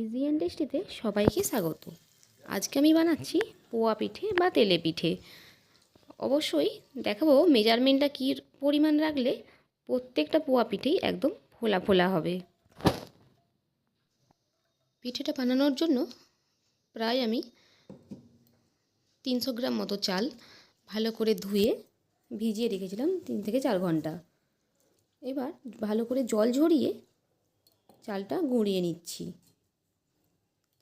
Easy and টেস্টিতে সবাইকে স্বাগত। আজকে আমি বানাচ্ছি পোয়া পিঠে বা তেলে পিঠে। অবশ্যই দেখাবো মেজারমেন্টটা কী পরিমাণ রাখলে প্রত্যেকটা পোয়া পিঠেই একদম ফোলা ফোলা হবে। পিঠেটা বানানোর জন্য প্রায় আমি তিনশো গ্রাম মতো চাল ভালো করে ধুয়ে ভিজিয়ে রেখেছিলাম তিন থেকে চার ঘণ্টা। এবার ভালো করে জল ঝরিয়ে চালটা গুঁড়িয়ে নিচ্ছি।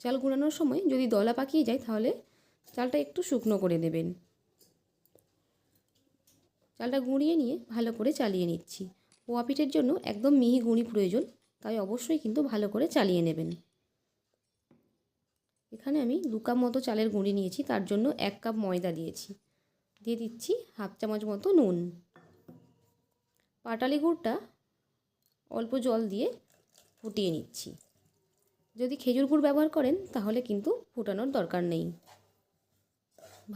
চাল গুঁড়ানোর সময় যদি দলা পাকিয়ে যায় তাহলে চালটা একটু শুকনো করে দেবেন চালটা গুঁড়িয়ে নিয়ে ভালো করে চালিয়ে নিচ্ছি। পোয়া পিঠের জন্য একদম মিহি গুঁড়ি প্রয়োজন, তাই অবশ্যই কিন্তু ভালো করে চালিয়ে নেবেন। এখানে আমি দু কাপ মতো চালের গুঁড়ি নিয়েছি, তার জন্য এক কাপ ময়দা দিয়েছি। দিয়ে দিচ্ছি হাফ চামচ মতো নুন। পাটালি গুড়টা অল্প জল দিয়ে ফুটিয়ে নিচ্ছি। যদি খেজুর গুড় ব্যবহার করেন, তাহলে কিন্তু ফুটানোর দরকার নেই।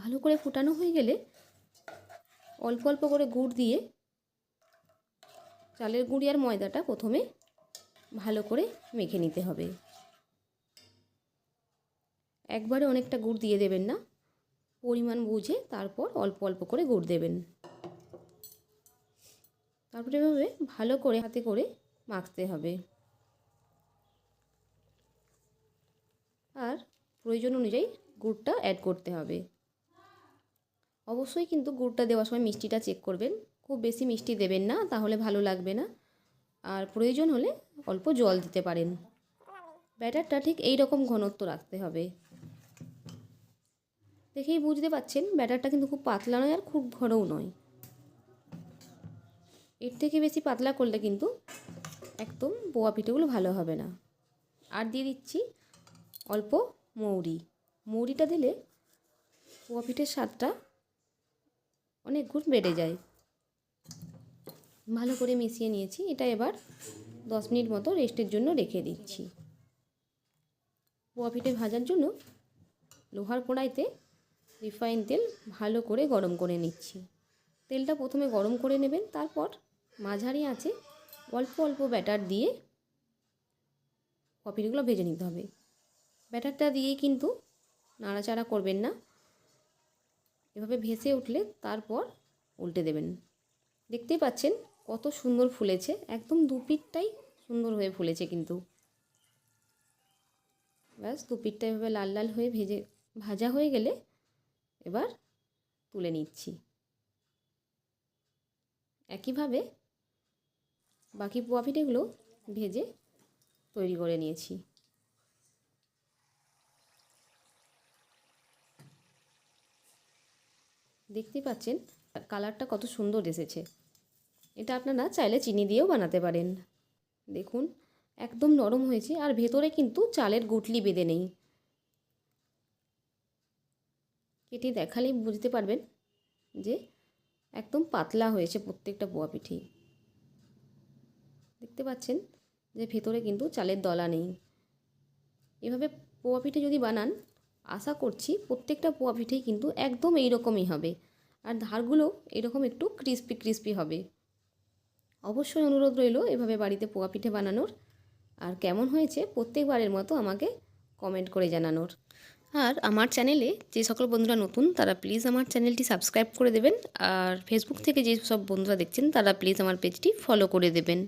ভালো করে ফুটানো হয়ে গেলে অল্প অল্প করে গুড় দিয়ে চালের গুঁড়ি আর ময়দাটা প্রথমে ভালো করে মেখে নিতে হবে। একবারে অনেকটা গুড় দিয়ে দেবেন না, পরিমাণ বুঝে তারপর অল্প অল্প করে গুড় দেবেন। তারপরে এভাবে ভালো করে হাতে করে মাখতে হবে আর প্রয়োজন অনুযায়ী গুড়টা অ্যাড করতে হবে। অবশ্যই কিন্তু গুড়টা দেওয়ার সময় মিষ্টিটা চেক করবেন। খুব বেশি মিষ্টি দেবেন না, তাহলে ভালো লাগবে না। আর প্রয়োজন হলে অল্প জল দিতে পারেন। ব্যাটারটা ঠিক এই রকম ঘনত্ব রাখতে হবে। দেখেই বুঝতে পাচ্ছেন, ব্যাটারটা কিন্তু খুব পাতলা নয় আর খুব ঘনও নয়। এর থেকে বেশি পাতলা করলে কিন্তু একদম পোয়া পিঠেগুলো ভালো হবে না। আর দিয়ে দিচ্ছি অল্প মৌরি। মৌরিটা দিলে পোয়া পিঠের স্বাদটা অনেক গুণ বেড়ে যায়। ভালো করে মিশিয়ে নিয়েছি। এটা এবার দশ মিনিট মতো রেস্টের জন্য রেখে দিচ্ছি। পোয়া পিঠে ভাজার জন্য লোহার কড়াইতে রিফাইন তেল ভালো করে গরম করে নিচ্ছি। তেলটা প্রথমে গরম করে নেবেন, তারপর মাঝারি আঁচে অল্প অল্প ব্যাটার দিয়ে কপিগুলো ভেজে নিতে হবে। ব্যাটারটা দিয়েই কিন্তু নাড়াচাড়া করবেন না। এভাবে ভেসে উঠলে তারপর উল্টে দেবেন। দেখতেই পাচ্ছেন কত সুন্দর ফুলেছে, একদম দু পিঠটাই সুন্দর হয়ে ফুলেছে কিন্তু। ব্যাস, দু পিঠটা এভাবে লাল লাল হয়ে ভেজে, ভাজা হয়ে গেলে এবার তুলে নিচ্ছি। একইভাবে বাকি পোয়া পিঠেগুলো ভেজে তৈরি করে নিয়েছি। দেখতে পাচ্ছেন, কালারটা কত সুন্দর এসেছে। এটা আপনারা চাইলে চিনি দিয়েও বানাতে পারেন। দেখুন, একদম নরম হয়েছে আর ভেতরে কিন্তু চালের গুটলি বেঁধে নেই। কেটে দেখালেই বুঝতে পারবেন যে একদম পাতলা হয়েছে প্রত্যেকটা পোয়া পিঠেই দেখতে পাচ্ছেন যে ভেতরে কিন্তু চালের দলা নেই। এভাবে পোয়া পিঠে যদি বানান আশা করছি প্রত্যেকটা পোয়া পিঠেই কিন্তু একদম এই রকমই হবে। আর ধারগুলো এরকম একটু ক্রিস্পি ক্রিস্পি হবে। অবশ্যই অনুরোধ রইল এভাবে বাড়িতে পোয়া পিঠে বানানোর। আর কেমন হয়েছে প্রত্যেকবারের মতো আমাকে কমেন্ট করে জানানোর। আর আমার চ্যানেলে যে সকল বন্ধুরা নতুন, তারা প্লিজ আমার চ্যানেলটি সাবস্ক্রাইব করে দেবেন। আর ফেসবুক থেকে যে সব বন্ধুরা দেখছেন, তারা প্লিজ আমার পেজটি ফলো করে দেবেন।